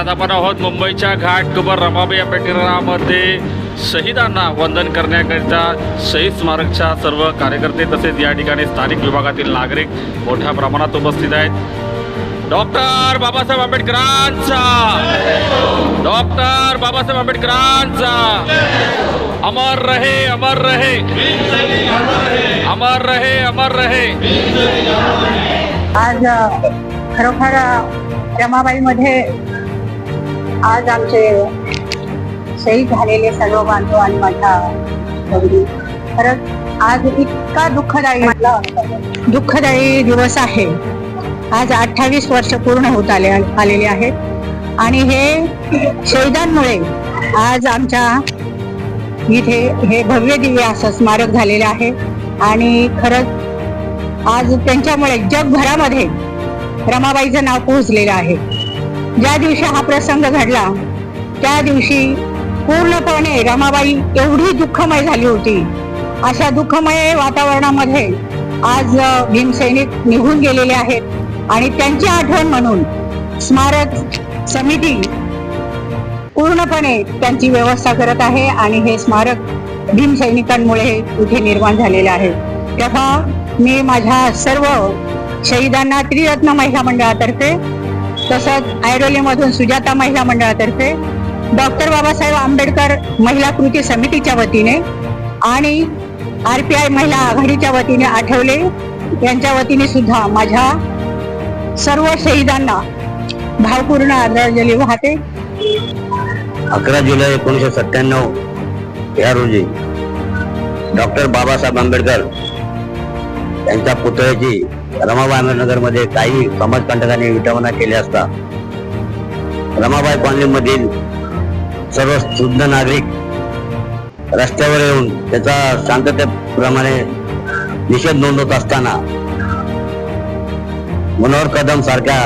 आज आपण आहोत मुंबईच्या घाटकोपर रमाबाई या शहीदांना वंदन करण्याकरिता शहीद स्मारकच्या सर्व कार्यकर्ते तसेच या ठिकाणी स्थानिक विभागातील नागरिक मोठ्या प्रमाणात उपस्थित आहेत. डॉक्टर बाबासाहेब आंबेडकरांचा! डॉक्टर बाबासाहेब आंबेडकरांचा! अमर रहे अमर रहे! अमर रहे अमर रहे! आज खरोखर रमाबाईमध्ये आज आमचे शहीद झालेले सर्व बांधव आणि माझ्या बहिणी. खरंच आज इतका दुःखदायी दुःखदायी दिवस आहे. आज अठ्ठावीस वर्ष पूर्ण होत आले आलेले आहेत आणि हे शहीदांमुळे आज आमच्या इथे हे भव्य दिव्य असं स्मारक झालेलं आहे. आणि खरंच आज त्यांच्यामुळे जगभरामध्ये रमाबाईचं नाव पोहोचलेलं आहे. ज्या दिवशी हा प्रसंग घडला त्या दिवशी पूर्णपणे रमाबाई एवढी दुःखमय झाली होती. अशा दुःखमय वातावरणामध्ये आज भीमसैनिक निघून गेलेले आहेत आणि त्यांची आठवण म्हणून स्मारक समिती पूर्णपणे त्यांची व्यवस्था करत आहे आणि हे स्मारक भीमसैनिकांमुळे इथे निर्माण झालेले आहे. तेव्हा मी माझ्या सर्व शहीदांना त्रिरत्न महिला मंडळातर्फे तसंच ऐरोलीमधून सुजाता महिला मंडळातर्फे डॉक्टर बाबासाहेब आंबेडकर महिला कृती समितीच्या वतीने आणि आर पी आय महिला आघाडीच्या वतीने आठवले यांच्या वतीने सुद्धा माझ्या सर्व शहीदांना भावपूर्ण आदरांजली वाहते. अकरा जुलै एकोणीसशे सत्त्याण्णव या रोजी डॉक्टर बाबासाहेब आंबेडकर यांच्या पुतळ्याची रमाबाई काही समाजकंटकांनी विटंबना केली असता रमाबाई कॉलनीमधील सर्व शुद्ध नागरिक रस्त्यावर येऊन त्याचा शांततेप्रमाणे निषेध नोंदवत असताना मनोहर कदम सारख्या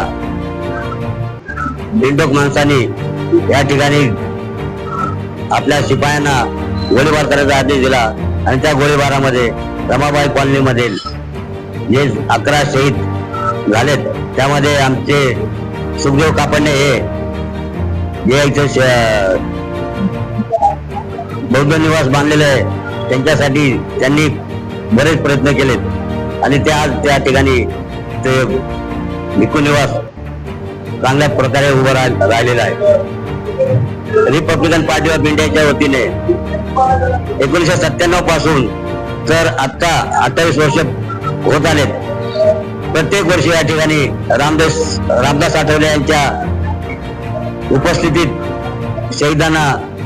बिंडोक माणसांनी या ठिकाणी आपल्या शिपायांना गोळीबार करायचा आदेश दिला आणि त्या गोळीबारामध्ये रमाबाई कॉलनी मधील जे अकरा शहीद झालेत त्यामध्ये आमचे सुखदेव कापडणे हे जे बौद्ध निवास बांधलेले आहे त्यांच्यासाठी त्यांनी बरेच प्रयत्न केलेत. आणि ते आज त्या ठिकाणी ते भिकू निवास चांगल्या प्रकारे उभं राह- राहिलेलं आहे. रिपब्लिकन पार्टी ऑफ इंडियाच्या वतीने एकोणीसशे सत्त्याण्णवपासून तर आता अठ्ठावीस वर्ष होत आलेत. प्रत्येक वर्षी या ठिकाणी रामदास रामदास आठवले यांच्या उपस्थितीत शहीदांना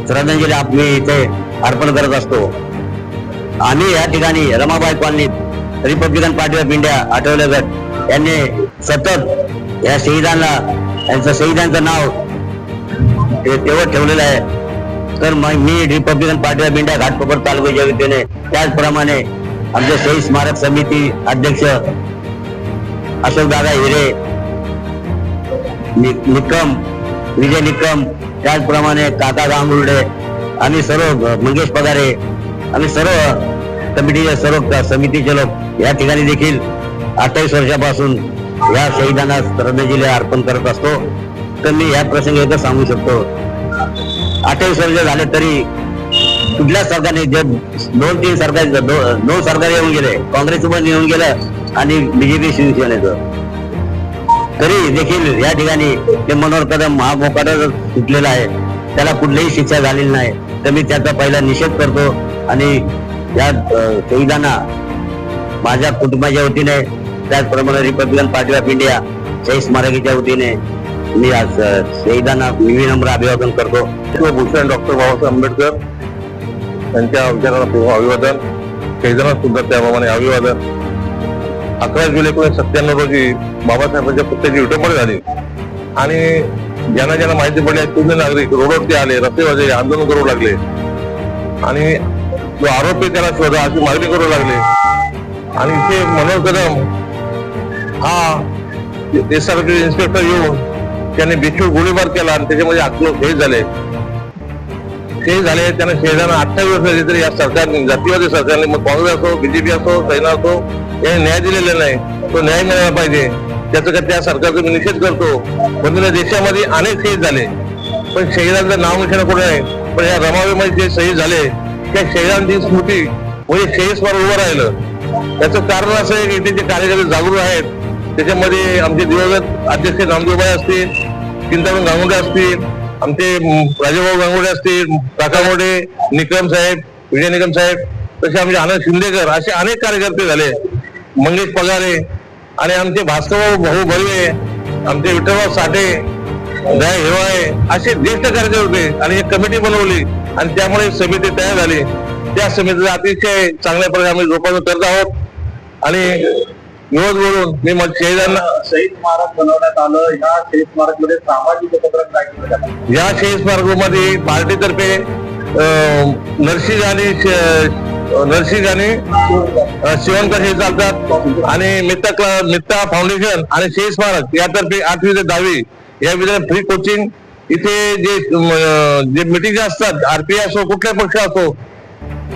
श्रद्धांजली आम्ही इथे अर्पण करत असतो. आम्ही या ठिकाणी रमाबाई कॉलनीत Republican party of India Athawale गट यांनी सतत या शहीदांना यांचं शहीदांचं नाव ते तेवढं ठेवलेलं आहे. तर मग मी Republican party of India Ghatkopar तालुक्याच्या वतीने त्याचप्रमाणे आमचे शहीद स्मारक समिती अध्यक्ष अशोक दादा हिरे नि- निकम विजय निकम त्याचप्रमाणे काका गांगुर्डे आणि सर्व मंगेश पगारे आणि सर्व कमिटीचे सर्व समितीचे लोक या ठिकाणी देखील अठ्ठावीस वर्षापासून या शहीदांना श्रद्धांजली अर्पण करत असतो. तर मी या प्रसंगी एकच सांगू शकतो. अठ्ठावीस वर्ष झाले तरी कुठल्या सरकारने जे दोन तीन सरकार दोन सरकार येऊन गेले काँग्रेस पण येऊन गेलं आणि बीजेपी शिवसेनेचं. तरी देखील या ठिकाणी ते मनोहर कदम हा सुटलेला आहे त्याला कुठलीही शिक्षा झालेली नाही. तर मी त्याचा पहिला निषेध करतो आणि या शहीदांना माझ्या कुटुंबाच्या वतीने त्याचप्रमाणे रिपब्लिकन पार्टी ऑफ इंडिया शहीद स्मारकीच्या वतीने मी आज शहीदांना विनम्र अभिवादन करतो. भूषण डॉक्टर बाबासाहेब आंबेडकर त्यांच्या विचाराला अभिवादन शहीदांना सुद्धा त्याप्रमाणे अभिवादन. अकरा जुलै एकोणीशे सत्त्याण्णव रोजी बाबासाहेबांच्या पुत्याची विटंबना झाली. आणि ज्यांना ज्यांना माहिती पडली पूर्ण नागरिक रोडवरती आले रस्ते वाजले आंदोलन करू लागले. आणि जो आरोपी त्याला शोधा अशी मागणी करू लागले. आणि इथे मनोहर कदम हा एसआरपी इन्स्पेक्टर येऊन त्याने बेछूट गोळीबार केला आणि त्याच्यामध्ये आठ लोक झाले. ते झाले त्यांना शहीदांना अठ्ठावीस वर्ष तरी या सरकारने जातीवादी सरकारने मग काँग्रेस असो बीजेपी असो सैना असो याने न्याय दिलेला नाही. तो न्याय मिळाला पाहिजे. त्याचं का त्या सरकारचा मी निषेध करतो. म्हणजे पण देशामध्ये अनेक शहीद झाले. पण शहीदांचं नाव निशाणा कोणी नाही पण या रमावेमध्ये जे शहीद झाले त्या शहीदांची स्मृती म्हणजे शहीद स्मार उभं राहिलं. त्याचं कारण असं आहे की इथे जे कार्यकर्ते जागरूक आहेत त्याच्यामध्ये आमचे दिवंगत अध्यक्ष नामदेवबाई असतील चिंतामण गांगुडे असतील आमचे राजेभाऊ गांगुडे असतील काका मोडे निकम साहेब विजय निकम साहेब तसे आमचे आनंद शिंदेकर असे अनेक कार्यकर्ते झाले. मंगेश पगारे आणि आमचे भास्करभाऊ भाऊ बर्वे आमचे विठ्ठलराव साठे जय हेवाळे असे ज्येष्ठ कार्यकर्ते होते आणि एक कमिटी बनवली आणि त्यामुळे समिती तयार झाली. त्या समितीचा अतिशय चांगल्या प्रकारे आम्ही जोपासन करत आहोत. आणि विरोध मी मग शहीदांना शहीद स्मारक बनवण्यात आलं. ह्या शहीद स्मारकमध्ये सामाजिक उपक्रम काय केले या शहीद स्मारकामध्ये पार्टीतर्फे नरसिंग आणि नरसिंग आणि अं, शिवणकर हे चालतात आणि मित्ता क्ला- मित्ता फाउंडेशन आणि शहीद स्मारक यातर्फे आठवी ते दहावी या विधान फ्री कोचिंग इथे जे जे मिटिंग असतात आरपीआय असो कुठलाही पक्ष असो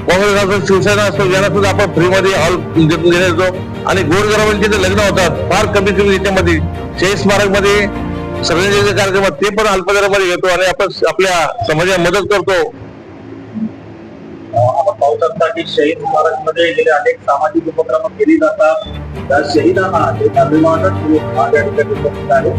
काँग्रेस असो शिवसेना असो यांना सुद्धा आपण फ्रीमध्ये हॉल देण्यात येतो आणि गोरगरिबांचे जे लग्न होतात फार कमी कमी याच्यामध्ये शहीद स्मारकमध्ये सगळे जे कार्यक्रम ते पण अल्पदरामध्ये घेतो आणि आपण आपल्या समाजाला मदत करतो. आपण पाहू शकता की शहीद स्मारकमध्ये गेले अनेक सामाजिक उपक्रम केली जातात. त्या शहीदांना एक अभिमानच या ठिकाणी उपस्थित आहे.